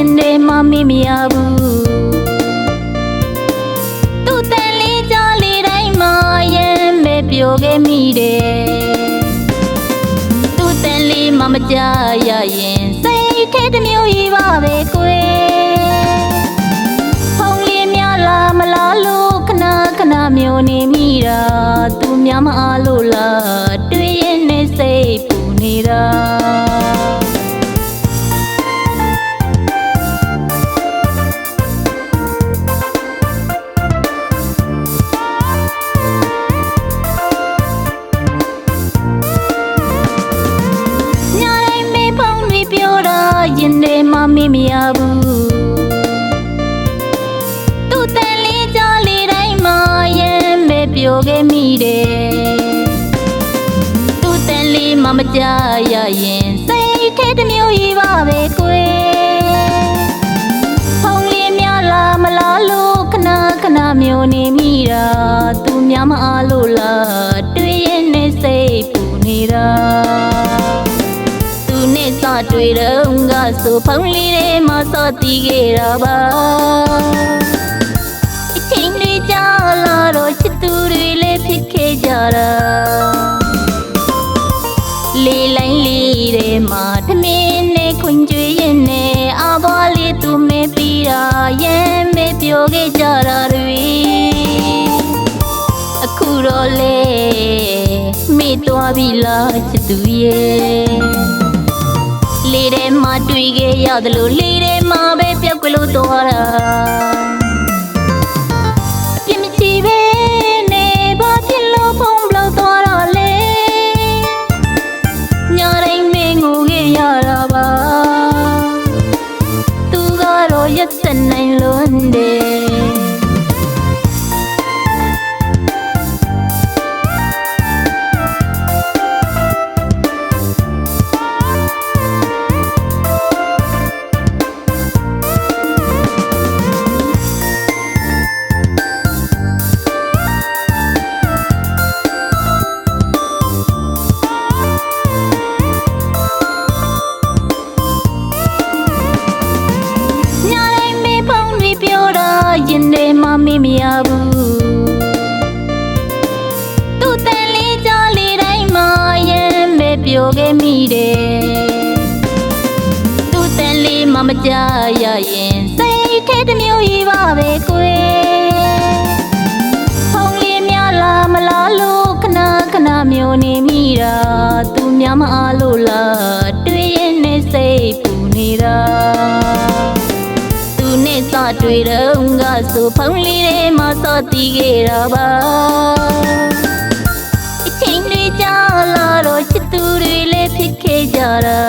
ရင်ထဲမှာမေ့မရဘူးသူ့တန်လေးကြားလေးတိုင်းမှာရမ်းပဲပြောခဲ့မိတယ်သူ့တန်လေးမှမကြရရင်စိတ်ထဲတစ်မျိုးကြီးပါပဲကွယ်ဖုံးလေးများလားမလားလို့ခဏခဏမျိုးနေမိတာသူများမအားလို့လားတွေ့ရင်နဲ့စိတ်ပူနေတာ ရင်ထဲမှာမေ့မရဘူးသူ့တန်လေးကြားလေးတိုင်းမှာရမ်းပဲပြောခဲ့မိတယ်သူ့တန်လေးမှမကြရရင်စိတ်ထဲတစ်မျိုးကြီးပါပဲကွယ်ဖုံးလေးများလားမလားလို့ခဏခဏမျိုးနေမိတာသူများမအားလို့လားတွေ့ရင်နဲ့စိတ်ပူနေတာသူနဲ့ စတွေ့တော့ငါဆိုဖုန်းလေးထဲမှာစောတီးခဲ့တာပါအချိန်တွေကြာလာတော့ချစ်သူတွေလည်းဖြစ်ခဲ့ကြတာလေးလိုင်းလေးထဲမှာထမင်းနဲ့ခွင်ကြွေးရင်နဲ့အဘွားလေးသူမဲပြီးတာရမ်းပဲပြောခဲ့ကြတာတွေအခုတော့လေမေ့သွားပြီလားချစ်သူရဲ့ လေးထဲမှာတွေ့ခဲ့ရတယ်လို့လေးထဲမှာပဲပြောက်ကွလို့သွားတာအပြစ်မချီပဲနေဘာဖြစ်လို့ဖုံးလို့သွားတော့လဲညတိုင်းမင်းငိုခဲ့ရတာပါသူကတော့ရက်စက်နိုင်လို့တယ် တာရင်ထဲမှာမေ့မရဘူးသူ့တန်လေးကြားလေးတိုင်းမှာရမ်းပဲပြောခဲ့မိတယ်သူ့တန်လေးမှမကြရရင်စိတ်ထဲတစ်မျိုးကြီးပါပဲကွယ်ဖုံးလေးများလားမလားလို့ခဏခဏမျိုးနေမိတာသူများမအားလို့လား တွေ့တော့ငါဆိုဖုန်းလေးထဲမှာစောတီးခဲ့တာပါအချိန်တွေကြာလာတော့ချစ်သူတွေလည်းဖြစ်ခဲ့ကြတာ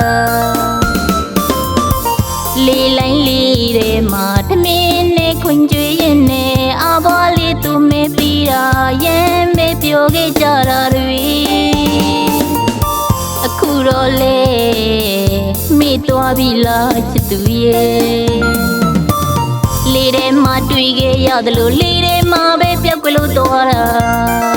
လေးလိုင်းလေးထဲမှာထမင်းနဲ့ခွင်ကြွေးရင်နဲ့အဘွားလေးသူမဲပြီးတာရမ်းပဲပြောခဲ့ကြတာတွေအခုတော့လေမေ့သွားပြီလားချစ်သူရဲ့ လေးထဲမှာတွေ့ခဲ့ရတယ်လို့လေးထဲမှာပဲပြောက်ကွလို့သွားတာ